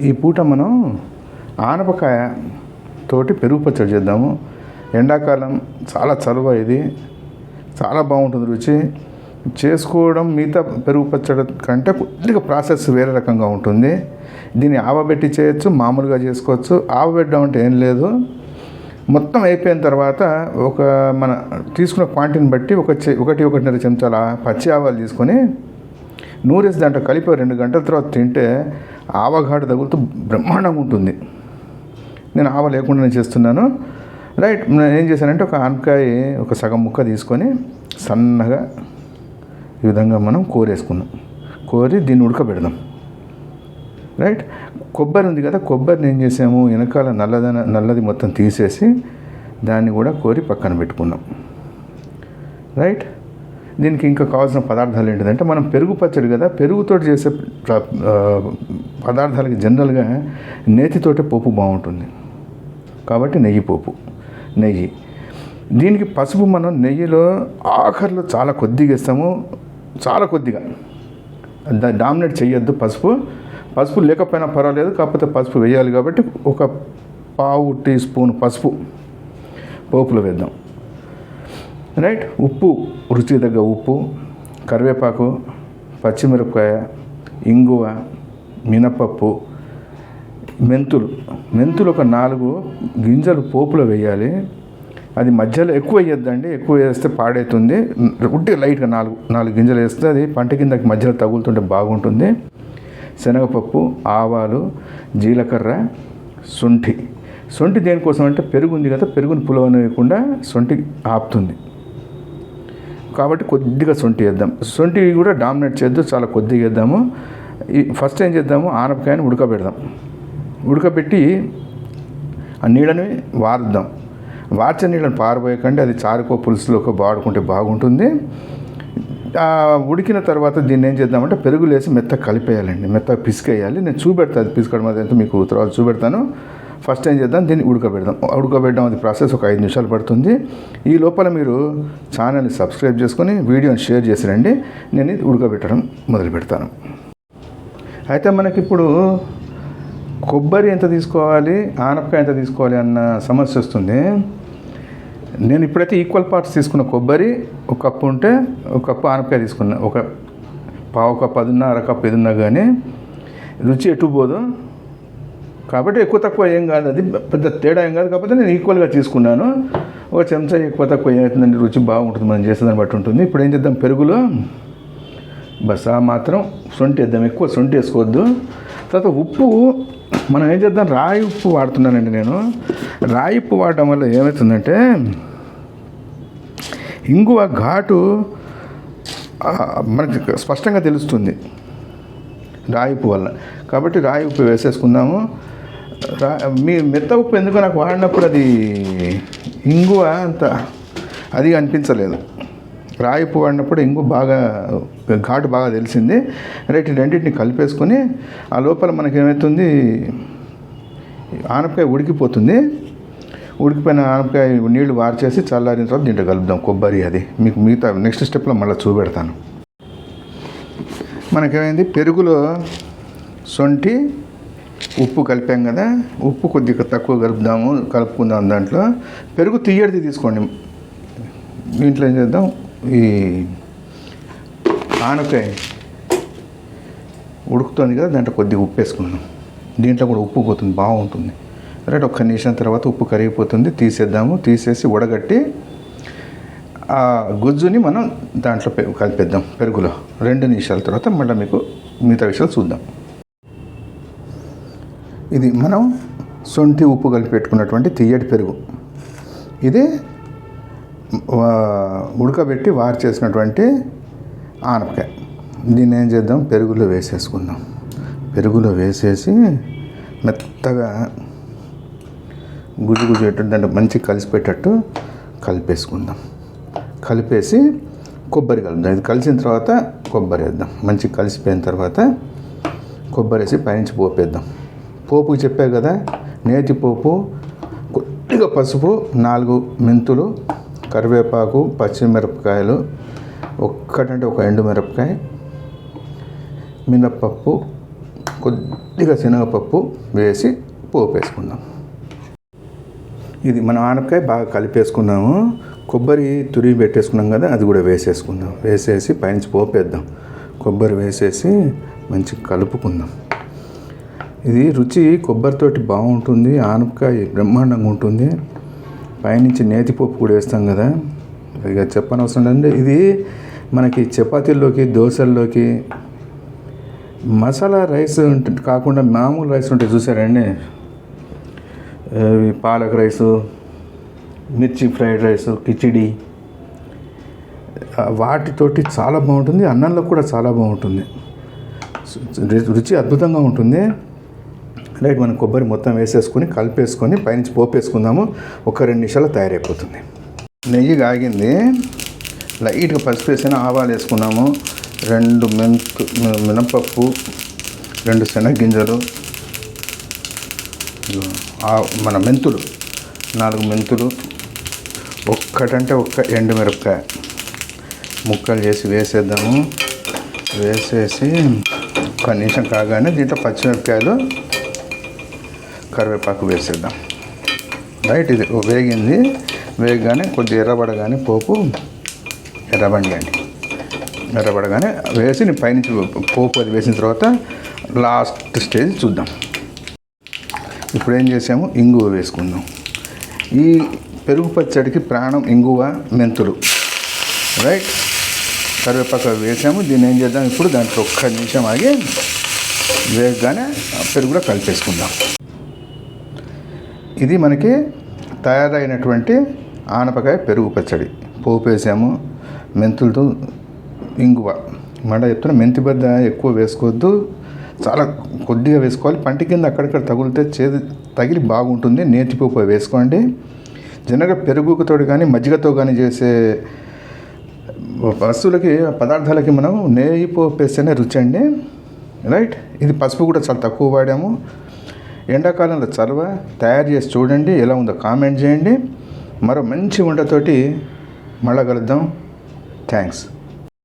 ఈ పూట మనం ఆనపకాయ తోటి పెరుగు పచ్చడి చేద్దాము. ఎండాకాలం చాలా చలువ ఇది. చాలా బాగుంటుంది రుచి. చేసుకోవడం మిగతా పెరుగు పచ్చడి కంటే కొద్దిగా ప్రాసెస్ వేరే రకంగా ఉంటుంది. దీన్ని ఆవబెట్టి చేయొచ్చు మామూలుగా చేసుకోవచ్చు. ఆవబెట్టడం అంటే ఏం లేదు. మొత్తం అయిపోయిన తర్వాత ఒక మన తీసుకున్న క్వాంటిటీని బట్టి ఒక ఒకటి ఒకటిన్నర చెంచాల పచ్చి ఆవాలు తీసుకొని నూరేసి దాంట్లో కలిపి రెండు గంటల తర్వాత తింటే ఆవఘాటు తగులుతూ బ్రహ్మాండంగా ఉంటుంది. నేను ఆవ లేకుండానే చేస్తున్నాను. రైట్ నేను ఏం చేశానంటే ఒక ఆనకాయ ఒక సగం ముక్క తీసుకొని సన్నగా ఈ విధంగా మనం కోరేసుకున్నాం. కోరి దీన్ని ఉడకబెడదాం. రైట్ కొబ్బరి ఉంది కదా కొబ్బరిని ఏం చేసాము? వెనకాల నల్లదన నల్లది మొత్తం తీసేసి దాన్ని కూడా కోరి పక్కన పెట్టుకున్నాం. రైట్ దీనికి ఇంకా కావాల్సిన పదార్థాలు ఏంటిదంటే మనం పెరుగు పచ్చడి కదా పెరుగుతో చేసే పదార్థాలకి జనరల్గా నేతితోటే పోపు బాగుంటుంది. కాబట్టి నెయ్యి పోపు. నెయ్యి. దీనికి పసుపు మనం నెయ్యిలో ఆఖరిలో చాలా కొద్దిగా ఇస్తాము చాలా కొద్దిగా. డామినేట్ చేయొద్దు పసుపు. పసుపు లేకపోయినా పర్వాలేదు కాకపోతే పసుపు వేయాలి కాబట్టి ఒక పావు టీ స్పూన్ పసుపు పోపులో వేద్దాం. రైట్? ఉప్పు రుచికి తగ్గ ఉప్పు కరివేపాకు పచ్చిమిరపకాయ ఇంగువ మినపప్పు మెంతులు. మెంతులు ఒక నాలుగు గింజలు పోపులో వేయాలి. అది మధ్యలో ఎక్కువ వేయొద్దండి. ఎక్కువ వేస్తే పాడైతుంది. ఉట్టి లైట్గా నాలుగు నాలుగు గింజలు వేస్తే అది పంట కిందకి మధ్యలో తగులుతుంటే బాగుంటుంది. శనగపప్పు ఆవాలు జీలకర్ర శొంఠి. శొంఠి దేనికోసం అంటే పెరుగు ఉంది కదా పెరుగుని పులవనివ్వకుండా శొంఠి ఆపుతుంది. కాబట్టి కొద్దిగా శొంఠి వేద్దాం. శొంఠి కూడా డామినేట్ చేద్దాం చాలా కొద్దిగా వేద్దాము. ఫస్ట్ ఏం చేద్దాము? ఆనపకాయని ఉడకబెడదాం. ఉడకబెట్టి ఆ నీళ్ళని వారుద్దాం వార్చే నీళ్ళని పారబోయకండి. అది చారుకో పులుసులోకి వాడుకుంటే బాగుంటుంది. ఉడికిన తర్వాత దీన్ని ఏం చేద్దామంటే పెరుగు వేసి మెత్తగా కలిపేయాలండి. మెత్తగా పిసికేయాలి. నేను చూపెడతాను అది పిసుకడం అది మీకు తర్వాత చూపెడతాను. ఫస్ట్ ఏం చేద్దాం? దీన్ని ఉడకబెడదాం. ఉడకబెట్టడం అది ప్రాసెస్ ఒక ఐదు నిమిషాలు పడుతుంది. ఈ లోపల మీరు ఛానల్ని సబ్స్క్రైబ్ చేసుకొని వీడియోని షేర్ చేసి రండి. నేను ఇది ఉడకబెట్టడం మొదలు పెడతాను అయితే మనకి ఇప్పుడు కొబ్బరి ఎంత తీసుకోవాలి ఆనపకాయ ఎంత తీసుకోవాలి అన్న సమస్య వస్తుంది. నేను ఇప్పుడైతే ఈక్వల్ పార్ట్స్ తీసుకున్న కొబ్బరి ఒక కప్పు ఉంటే ఒక కప్పు ఆనపకాయ తీసుకున్నా. ఒక పావు కప్పు అదున్నా అర కప్పు ఏదున్నా కానీ రుచి ఎటు పోదు. కాబట్టి ఎక్కువ తక్కువ ఏం కాదు. అది పెద్ద తేడా ఏం కాదు. కాకపోతే నేను ఈక్వల్గా తీసుకున్నాను. ఒక చెంచా ఎక్కువ తక్కువ ఏమవుతుందండి రుచి బాగుంటుంది. మనం చేసేదాన్ని బట్టి ఉంటుంది. ఇప్పుడు ఏం చేద్దాం? పెరుగులో. బస్ ఆ మాత్రం సొంటి వేద్దాం ఎక్కువ సొంటి వేసుకోవద్దు. తర్వాత ఉప్పు మనం ఏం చేద్దాం రాయి ఉప్పు వాడుతున్నానండి నేను. రాయి ఉప్పు వాడటం వల్ల ఏమవుతుందంటే ఇంగువ ఘాటు మనకి స్పష్టంగా తెలుస్తుంది రాయి ఉప్పు వల్ల. కాబట్టి రాయి ఉప్పు వేసేసుకుందాము. రా మీ మెత్త ఉప్పు ఎందుకో నాకు వాడినప్పుడు అది ఇంగువ అంత అది అనిపించలేదు. రాయిపు వాడినప్పుడు ఇంగు బాగా ఘాటు బాగా తెలిసింది. రైట్ ఈ రెండింటిని కలిపేసుకొని ఆ లోపల మనకి ఏమవుతుంది ఆనపకాయ ఉడికిపోతుంది. ఉడికిపోయిన ఆనపకాయ నీళ్ళు వార్చేసి చల్లారిన తర్వాత దీంట్లో కలుపుదాం. కొబ్బరి అది. మీకు మిగతా నెక్స్ట్ స్టెప్లో మళ్ళీ చూపెడతాను. మనకేమైంది? పెరుగులో సొంటి ఉప్పు కలిపాం కదా. ఉప్పు కొద్దిగా తక్కువ కలుపుదాము కలుపుకుందాం దాంట్లో. పెరుగు తీయడిది తీసుకోండి. దీంట్లో ఏం చేద్దాం? ఈ ఆనకాయ ఉడుకుతుంది కదా దాంట్లో కొద్దిగా ఉప్పు వేసుకున్నాను. దీంట్లో కూడా ఉప్పు పోతుంది బాగుంటుంది. రైట్ ఒక్క నిమిషం తర్వాత ఉప్పు కరిగిపోతుంది తీసేద్దాము తీసేసి ఉడగట్టి ఆ గుజ్జుని మనం దాంట్లో పె- కలిపేద్దాం పెరుగులో. రెండు నిమిషాల తర్వాత మళ్ళీ మీకు మిగతా విషయాలు చూద్దాం. ఇది మనం సొంటి ఉప్పు కలిపి పెట్టుకున్నటువంటి తీయటి పెరుగు. ఇది ఉడకబెట్టి వారు చేసినటువంటి ఆనపకాయ. దీన్ని ఏం చేద్దాం? పెరుగులో వేసేసుకుందాం. పెరుగులో వేసేసి మెత్తగా గుజ్జు గుజ్జు అంటే మంచి కలిసిపెట్టేటట్టు కలిపేసుకుందాం. కలిపేసి కొబ్బరి కలుపుదాం. ఇది కలిసిన తర్వాత కొబ్బరి వేద్దాం. మంచి కలిసిపోయిన తర్వాత కొబ్బరి వేసి పైనుంచి పోపు వేద్దాం. పోపుకి చెప్పా కదా నేతి పోపు కొద్దిగా పసుపు నాలుగు మెంతులు కరివేపాకు పచ్చిమిరపకాయలు ఒక్కటంటే ఒక ఎండు మిరపకాయ మినప్పప్పు కొద్దిగా శనగపప్పు వేసి పోపు వేసుకుందాం. ఇది మనం ఆనపకాయ బాగా కలిపేసుకున్నాము. కొబ్బరి తురిగి పెట్టేసుకున్నాం కదా అది కూడా వేసేసుకుందాం. వేసేసి పైనుంచి పోపేద్దాం కొబ్బరి వేసేసి మంచి కలుపుకుందాం. ఇది రుచి కొబ్బరితోటి బాగుంటుంది ఆనపకాయ బ్రహ్మాండంగా ఉంటుంది. పైనుంచి నేతిపప్పు కూడా వేస్తాం కదా. ఇక చెప్పనవసరం లేదండి. ఇది మనకి చపాతీల్లోకి దోశల్లోకి మసాలా రైస్ కాకుండా మామూలు రైస్ ఉంటే చూసారండి. Palak rice mirchi fried rice khichdi వాటితోటి చాలా బాగుంటుంది. అన్నంలో కూడా చాలా బాగుంటుంది. రుచి అద్భుతంగా ఉంటుంది. లైట్ మనం కొబ్బరి మొత్తం వేసేసుకొని కలిపేసుకొని పైనుంచి పోపేసుకుందాము. ఒక రెండు నిమిషాలు తయారైపోతుంది. నెయ్యి కాగింది. లైట్గా పసుపు వేసిన ఆవాలు వేసుకున్నాము. రెండు మెంతు మినపప్పు రెండు శనగగింజలు ఆ- మన మెంతులు నాలుగు మెంతులు ఒక్కటంటే ఒక్క ఎండుమిరపకాయ ముక్కలు చేసి వేసేద్దాము. వేసేసి ఒక నిమిషం కాగానే దీంట్లో పచ్చిమిరపకాయలు కరివేపాకు వేసేద్దాం. రైట్ ఇది వేగింది. వేగగానే కొద్దిగా ఎర్రబడగానే పోపు ఎర్రబండి. ఎర్రబడగానే వేసి నేను పైనుంచి పోపు అది వేసిన తర్వాత లాస్ట్ స్టేజ్ చూద్దాం. ఇప్పుడు ఏం చేసాము? ఇంగువ వేసుకుందాం. ఈ పెరుగు పచ్చడికి ప్రాణం ఇంగువ మెంతులు. రైట్? కరివేపాకు వేసాము. దీన్ని ఏం చేద్దాం? ఇప్పుడు దాంట్లో ఒక్క నిమిషం ఆగి వేగగానే పెరుగులో కలిపేసుకుందాం. ఇది మనకి తయారైనటువంటి ఆనపకాయ పెరుగు పచ్చడి. పోపు వేసాము మెంతులతో ఇంగువ. మళ్ళీ చెప్తున్నా మెంతి బద్ద ఎక్కువ వేసుకోవద్దు. చాలా కొద్దిగా వేసుకోవాలి. పంట కింద అక్కడక్కడ తగిలితే చేదు తగిలి బాగుంటుంది. నేతిపోపు వేసుకోండి. జనరల్గా పెరుగుతో కానీ మజ్జిగతో కానీ చేసే వస్తువులకి పదార్థాలకి మనం నెయ్యి పోపు వేస్తేనే రుచి అండి. రైట్? ఇది పసుపు కూడా చాలా తక్కువ వాడాము. ఎండాకాలంలో చలవ తయారు చేసి చూడండి ఎలా ఉందో కామెంట్ చేయండి. మరో మంచి వంటతోటి మళ్ళా కలుద్దాం. థ్యాంక్స్